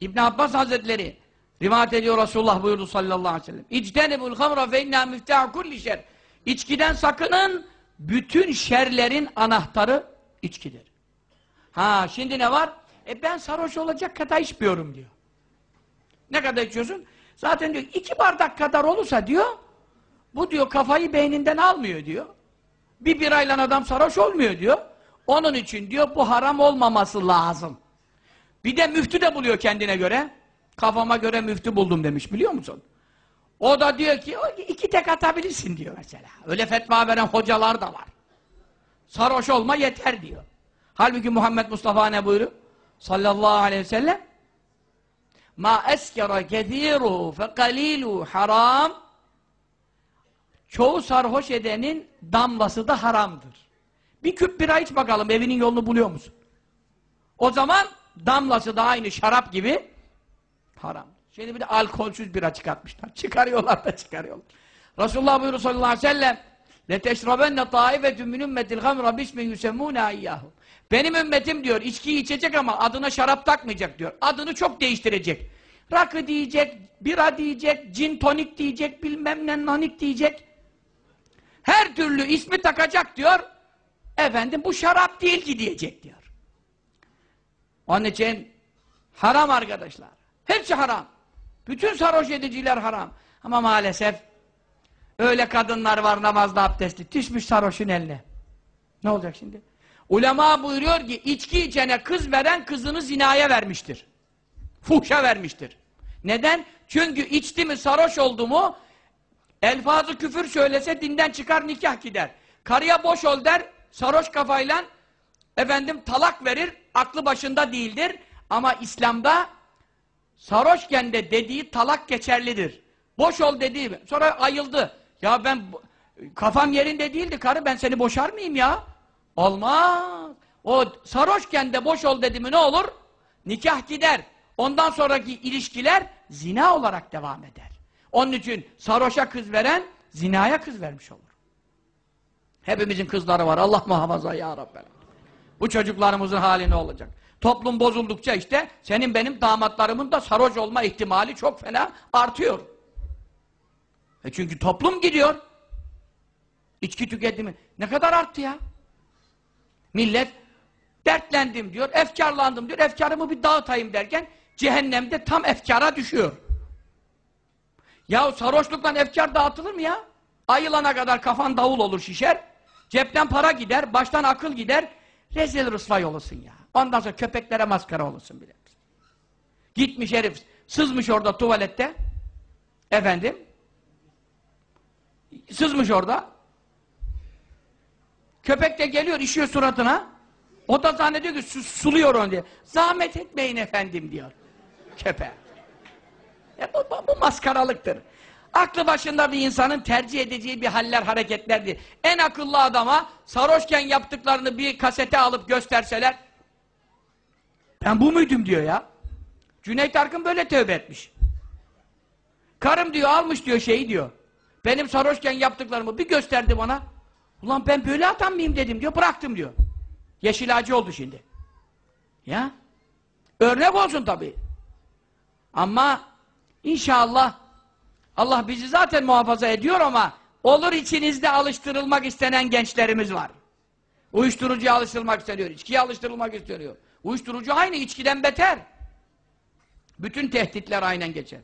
İbn Abbas Hazretleri rivayet ediyor Resulullah buyurdu sallallahu aleyhi ve sellem. İctenibul hamra fe inna miftah kulli şer. İçkiden sakının bütün şerlerin anahtarı içkidir. Ha şimdi ne var? E ben sarhoş olacak kadar içmiyorum diyor. Ne kadar içiyorsun? Zaten diyor iki bardak kadar olursa diyor bu diyor kafayı beyninden almıyor diyor. Bir birayla adam sarhoş olmuyor diyor. Onun için diyor bu haram olmaması lazım. Bir de müftü de buluyor kendine göre. Kafama göre müftü buldum demiş biliyor musun? O da diyor ki "O iki tek atabilirsin diyor mesela. Öyle fetva veren hocalar da var. Sarhoş olma yeter diyor. Halbuki Muhammed Mustafa ne buyuruyor? Sallallahu aleyhi ve sellem Ma eskera kethiruhu fe kalilu haram Çoğu sarhoş edenin damlası da haramdır. Bir küp bira iç bakalım evinin yolunu buluyor musun? O zaman damlası da aynı şarap gibi haram. Şimdi bir de alkolsüz bira çıkartmışlar. Çıkarıyorlar da çıkarıyorlar. Resulullah buyuruyor sallallahu aleyhi ve sellem لَتَشْرَبَنَّ طَائِفَةٌ مِنْ اُمَّةِ الْخَمْرَ بِسْمٍ يُسَمُّونَ اِيَّهُ Benim ümmetim diyor, içkiyi içecek ama adına şarap takmayacak diyor. Adını çok değiştirecek. Rakı diyecek, bira diyecek, cin tonik diyecek, bilmem ne nanik diyecek. Her türlü ismi takacak diyor. Efendim bu şarap değil ki diyecek diyor. Onun için haram arkadaşlar. Hepsi haram. Bütün sarhoş ediciler haram. Ama maalesef öyle kadınlar var namazda abdestli. Düşmüş sarhoşun eline. Ne olacak şimdi? Ulema buyuruyor ki içki içene kız veren kızını zinaya vermiştir. Fuhşa vermiştir. Neden? Çünkü içti mi sarhoş oldu mu elfazı küfür söylese dinden çıkar nikah gider. Karıya boş ol der sarhoş kafayla efendim talak verir aklı başında değildir. Ama İslam'da sarhoşken de dediği talak geçerlidir. Boş ol dediği sonra ayıldı. Ya ben kafam yerinde değildi karı ben seni boşar mıyım ya? Olmaz. O sarhoşken de boş ol dedi mi ne olur? Nikah gider. Ondan sonraki ilişkiler zina olarak devam eder. Onun için sarhoşa kız veren zinaya kız vermiş olur. Hepimizin kızları var. Allah muhafaza ya Rabbi. Bu çocuklarımızın hali ne olacak? Toplum bozuldukça işte senin benim damatlarımın da sarhoş olma ihtimali çok fena artıyor. E çünkü toplum gidiyor. İçki tüketimi ne kadar arttı ya? Millet dertlendim diyor, efkarlandım diyor, efkarımı bir dağıtayım derken cehennemde tam efkara düşüyor. Ya sarhoşluktan efkar dağıtılır mı ya? Ayılana kadar kafan davul olur şişer, cepten para gider, baştan akıl gider, rezil rısvay olursun ya. Ondan sonra köpeklere maskara olursun bile. Gitmiş herif, sızmış orada tuvalette, efendim, sızmış orada, köpek de geliyor, işiyor suratına, o da zannediyor ki su, suluyor onu diye. Zahmet etmeyin efendim diyor. Köpeğe. Bu, bu, bu maskaralıktır. Aklı başında bir insanın tercih edeceği bir haller, hareketlerdir. En akıllı adama sarhoşken yaptıklarını bir kasete alıp gösterseler ben bu muydum diyor ya. Cüneyt Arkın böyle tövbe etmiş. Karım diyor almış diyor şeyi diyor. Benim sarhoşken yaptıklarımı bir gösterdi bana. Ulan ben böyle adam mıyım dedim diyor. Bıraktım diyor. Yeşil ağacı oldu şimdi. Ya. Örnek olsun tabii. Ama inşallah Allah bizi zaten muhafaza ediyor ama olur içinizde alıştırılmak istenen gençlerimiz var. Uyuşturucuya alıştırılmak isteniyor, içkiye alıştırılmak isteniyor. Uyuşturucu aynı içkiden beter. Bütün tehditler aynen geçer.